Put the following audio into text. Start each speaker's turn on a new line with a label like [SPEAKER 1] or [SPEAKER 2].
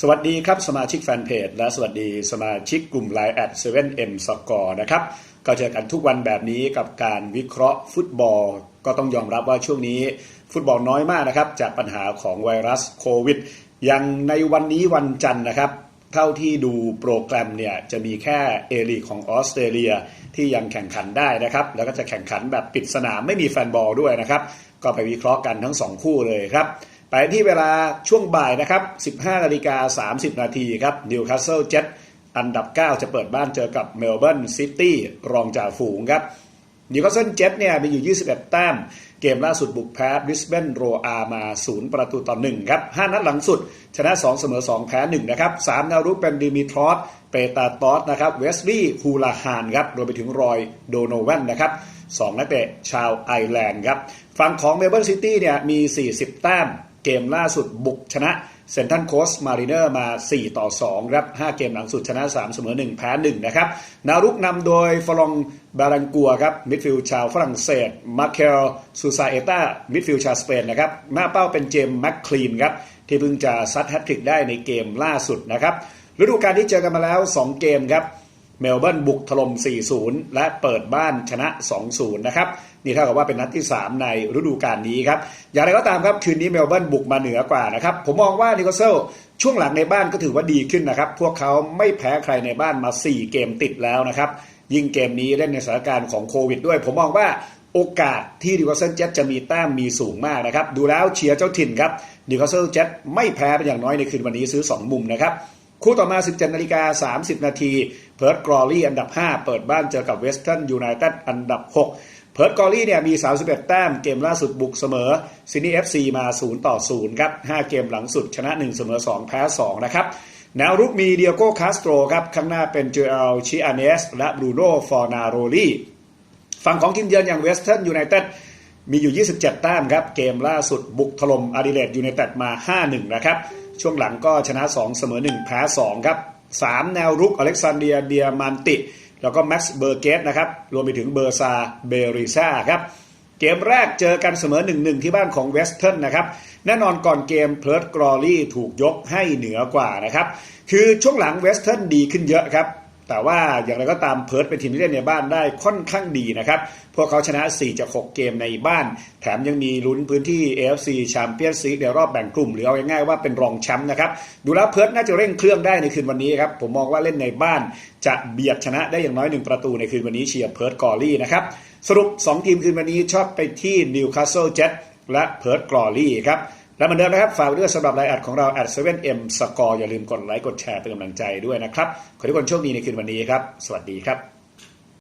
[SPEAKER 1] สวัสดีครับ สมาชิกแฟนเพจ และสวัสดีสมาชิกกลุ่ม Line แอด 7M Score นะครับ ก็เจอกันทุกวันแบบนี้กับการวิเคราะห์ฟุตบอล ก็ต้องยอมรับว่าช่วงนี้ฟุตบอลน้อยมากนะครับ จากปัญหาของไวรัสโควิด อยังในวันนี้วันจันทร์นะครับ เท่าที่ดูโปรแกรมเนี่ยจะมีแค่เอลีของออสเตรเลียที่ยังแข่งขันได้นะครับ แล้วก็จะแข่งขันแบบปิดสนามไม่มีแฟนบอลด้วยนะครับ ก็ไปวิเคราะห์กันทั้ง2คู่เลยครับ ไปที่เวลาช่วงบ่ายนะครับ 15นาฬิกา30 นาทีครับนิวคาสเซิลเจ็ตอันดับ 9 จะเปิดบ้านเจอกับเมลเบิร์นซิตี้รองจ่าฝูงครับนิวคาสเซิลเจ็ตเนี่ยมีอยู่ 21 แต้ม เกมล่าสุดบุกแพ้บริสเบนโรอามา 0 ประตูต่อ 1 ครับ 5 นัดหลังสุด ชนะ 2 เสมอ 2 แพ้ 1 นะครับ 3 แนวรุกเป็นดิมิทรอสเปตาตอสนะครับเวสลีย์ฮูลาฮานครับรวมไปถึงรอยโดโนแวนนะครับสองนักเตะชาวไอร์แลนด์ครับฝั่งของเมลเบิร์นซิตี้เนี่ยมี 40 แต้ม เกมล่าสุดบุกชนะเซนทันโคสมารีเนอร์มา 4 ต่อ2ครับ5เกมหลังสุดชนะ 3 เสมอ 1 แพ้ 1 นะครับ นารุกนำโดยฟลองบารังกัวครับ มิดฟิลด์ชาวฝรั่งเศส มาเคลซูซาเอตามิดฟิลด์ชาวสเปนนะครับ หน้าเป้าเป็นเจมส์แมคคลีนครับ ที่เพิ่งจะซัดแฮตทริกได้ในเกมล่าสุดนะครับ ฤดูกาลที่เจอกันมาแล้ว 2 เกมครับ เมลเบิร์นบุกถล่ม 4-0 และเปิดบ้านชนะ 2-0 นะครับ นี่เท่ากับว่าเป็นนัดที่ 3 ในฤดูกาลนี้ครับ อย่างไรก็ตามครับคืนนี้เมลเบิร์นบุกมาเหนือกว่านะครับ ผมมองว่านิโคเซลช่วงหลังในบ้านก็ถือว่าดีขึ้นนะครับ พวกเขาไม่แพ้ใครในบ้านมา 4 เกมติดแล้วนะครับ ยิ่งเกมนี้เล่นในสถานการณ์ของโควิดด้วย ผมมองว่าโอกาสที่นิวคาสเซิลเจ็ตจะมีแต้มมีสูงมากนะครับ ดูแล้วเชียร์เจ้าถิ่นครับนิวคาสเซิลเจ็ตไม่แพ้เป็นอย่างน้อยในคืนวันนี้ซื้อ 2 มุมนะครับ คู่ต่อมา 17นาฬิกา30 นาที เพิร์ดกรอลี่อันดับ 5 เปิดบ้านเจอกับเวสเทิร์นยูไนเต็ดอันดับ 6 เพิร์ดกรอลี่เนี่ยมี 31 แต้มเกมล่าสุดบุกเสมอซินีเอฟซีมา 0 ต่อ 0 ครับ 5 เกมหลังสุดชนะ 1 เสมอ 2 แพ้ 2 นะครับแนวรุกมีเดียโก้คาสโตรครับข้างหน้าเป็นเจอเอลชิอาเนสและบรูโน่ฟอร์นาโรลีฝั่งของทีมเยือนอย่างเวสเทิร์นยูไนเต็ดมีอยู่ 27 แต้มครับ เกมล่าสุดบุกถล่มอาดิเลดยูไนเต็ดมา 5-1 นะครับ ช่วงหลังก็ชนะ 2 เสมอ 1 แพ้ 2 ครับ 3 แนวรุกอเล็กซานเดียเดียมันติ แล้วก็แม็กซ์เบอร์เกตนะครับ รวมไปถึงเบอร์ซาเบริซาครับ เกมแรกเจอกันเสมอ 1-1 ที่บ้านของเวสเทิร์นนะครับแน่นอนก่อนเกมเพิร์ดกรอลี่ถูกยกให้เหนือกว่านะครับ คือช่วงหลังเวสเทิร์นดีขึ้นเยอะครับ แต่ว่าอย่างไรก็ตามเพิร์ดเป็นทีมที่เล่นในบ้านได้ค่อนข้างดีนะครับ พวกเขาชนะ 4 จาก 6 เกมในบ้าน แถมยังมีลุ้นพื้นที่ AFC แชมเปี้ยนส์ลีในรอบแบ่งกลุ่ม หรือเอาง่ายๆว่าเป็นรองแชมป์นะครับ ดูแล้วเพิร์ดน่าจะเร่งเครื่องได้ในคืนวันนี้ครับ ผมมองว่าเล่นในบ้าน จะเบียดชนะได้อย่างน้อย 1 ประตูในคืนวันนี้เชียร์เพิร์ดกอรี่นะครับ สรุป 2 ทีมคืนวันนี้ชอบไปที่นิวคาสเซิลเจ็ตและเพิร์ดกอรี่ครับ และเหมือนเดิมนะครับฝากด้วยสำหรับไลน์แอดของเรา at 7m score อย่าลืมกดไลค์กดแชร์เป็นกำลังใจด้วยนะครับ ขอให้ทุกคนโชคดีในคืนวันนี้ครับ สวัสดีครับ